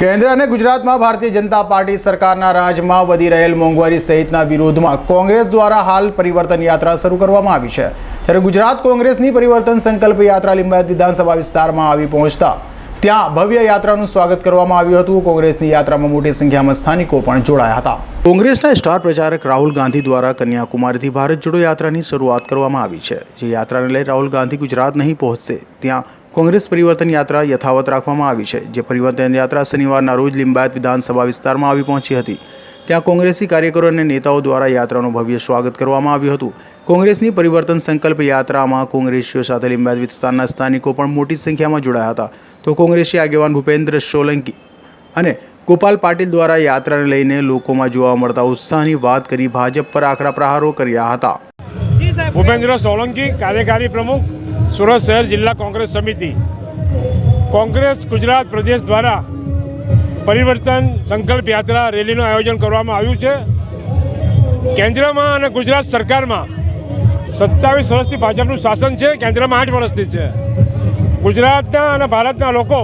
કેન્દ્ર અને ગુજરાતમાં ભારતીય જનતા પાર્ટી સરકારના રાજમાં વધી રહેલ મોંઘવારી સહિતના વિરોધમાં કોંગ્રેસ દ્વારા હાલ પરિવર્તન યાત્રા શરૂ કરવામાં આવી છે. ત્યારે ગુજરાત કોંગ્રેસની પરિવર્તન સંકલ્પ યાત્રા લિંબાયત વિધાનસભા વિસ્તારમાં આવી પહોંચતા ત્યાં ભવ્ય યાત્રાનું સ્વાગત કરવામાં આવ્યું હતું. કોંગ્રેસની યાત્રામાં મોટી સંખ્યામાં સ્થાનિકો પણ જોડાયા હતા. કોંગ્રેસના સ્ટાર પ્રચારક રાહુલ ગાંધી દ્વારા કન્યાકુમારીથી ભારત જોડો યાત્રાની શરૂઆત કરવામાં આવી છે. જે યાત્રાને લઈ રાહુલ ગાંધી ગુજરાત નહીં પહોંચશે, ત્યાં કોંગ્રેસ પરિવર્તન યાત્રા યથાવત રાખવામાં આવી છે, જે પરિવર્તન યાત્રા શનિવારના રોજ લિંબાયત વિધાનસભા વિસ્તારમાં આવી પહોંચી હતી. ત્યાં કોંગ્રેસી કાર્યકરો અને નેતાઓ દ્વારા યાત્રાનું ભવ્ય સ્વાગત કરવામાં આવ્યું હતું. કોંગ્રેસની પરિવર્તન સંકલ્પ યાત્રામાં કોંગ્રેસીઓ સાથે લિંબાયત વિસ્તારના સ્થાનિકો પણ મોટી સંખ્યામાં જોડાયા હતા. તો કોંગ્રેસી આગેવાન ભૂપેન્દ્ર સોલંકી અને ગોપાલ પાટીલ દ્વારા યાત્રાને લઈને લોકોમાં જોવા મળતા ઉત્સાહની વાત કરી ભાજપ પર આકરા પ્રહારો કર્યા હતા. ભૂપેન્દ્ર સોલંકી, કાર્યકારી પ્રમુખ. સુરત શહેર જિલ્લા કોંગ્રેસ સમિતિ. કોંગ્રેસ ગુજરાત પ્રદેશ દ્વારા પરિવર્તન સંકલ્પ યાત્રા રેલીનું આયોજન કરવામાં આવ્યું છે. કેન્દ્રમાં અને ગુજરાત સરકારમાં સત્તાવીસ વર્ષથી ભાજપનું શાસન છે. કેન્દ્રમાં આઠ વર્ષથી છે. ગુજરાતના અને ભારતના લોકો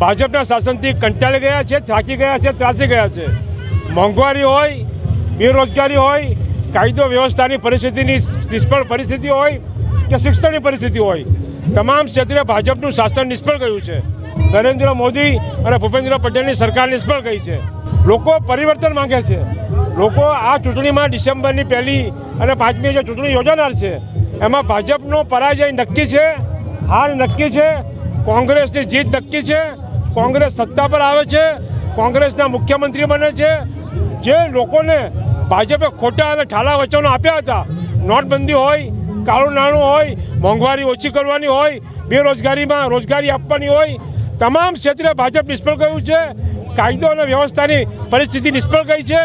ભાજપના શાસનથી કંટાળી ગયા છે, થાકી ગયા છે, ત્રાસી ગયા છે. મોંઘવારી હોય, બેરોજગારી હોય, કાયદો વ્યવસ્થાની પરિસ્થિતિની નિષ્ફળ પરિસ્થિતિ હોય કે શિક્ષણની પરિસ્થિતિ હોય. તમામ ક્ષેત્રે ભાજપનું શાસન નિષ્ફળ ગયું છે. નરેન્દ્ર મોદી અને ભૂપેન્દ્ર પટેલની સરકાર નિષ્ફળ ગઈ છે. લોકો પરિવર્તન માંગે છે. લોકો આ ચૂંટણીમાં ડિસેમ્બરની પહેલી અને પાંચમી જે ચૂંટણી યોજાનાર છે, એમાં ભાજપનો પરાજય નક્કી છે, હાર નક્કી છે, કોંગ્રેસની જીત નક્કી છે, કોંગ્રેસ સત્તા પર આવે છે, કોંગ્રેસના મુખ્યમંત્રી બને છે. જે લોકોને ભાજપે ખોટા અને ઠાલા વચનો આપ્યા હતા, નોટબંધી હોય કાળું નાણું હોય, મોંઘવારી ઓછી કરવાની હોય, બેરોજગારીમાં રોજગારી આપવાની હોય, તમામ ક્ષેત્રે ભાજપ નિષ્ફળ ગયું છે. કાયદો અને વ્યવસ્થાની પરિસ્થિતિ નિષ્ફળ ગઈ છે.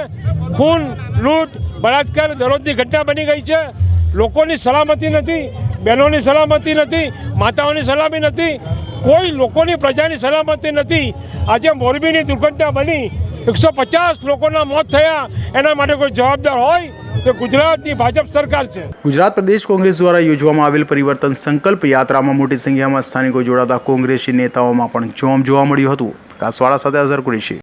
ખૂન, લૂંટ, બળાત્કાર દરરોજની ઘટના બની ગઈ છે. લોકોની સલામતી નથી, બહેનોની સલામતી નથી, માતાઓની સલામતી નથી. કોઈ લોકોની પ્રજાની સલામતી નથી. આજે મોરબીની દુર્ઘટના બની. એકસો પચાસ લોકોના મોત થયા. એના માટે કોઈ જવાબદાર હોય તો ગુજરાતની ભાજપ સરકાર છે. ગુજરાત પ્રદેશ કોંગ્રેસ દ્વારા યોજવામાં આવેલ પરિવર્તન સંકલ્પ યાત્રામાં મોટી સંખ્યામાં સ્થાનિકો જોડાતા કોંગ્રેસી નેતાઓમાં પણ જોમ જોવા મળ્યું હતું. કાસવાડા સાથે અઝર કુરેશી.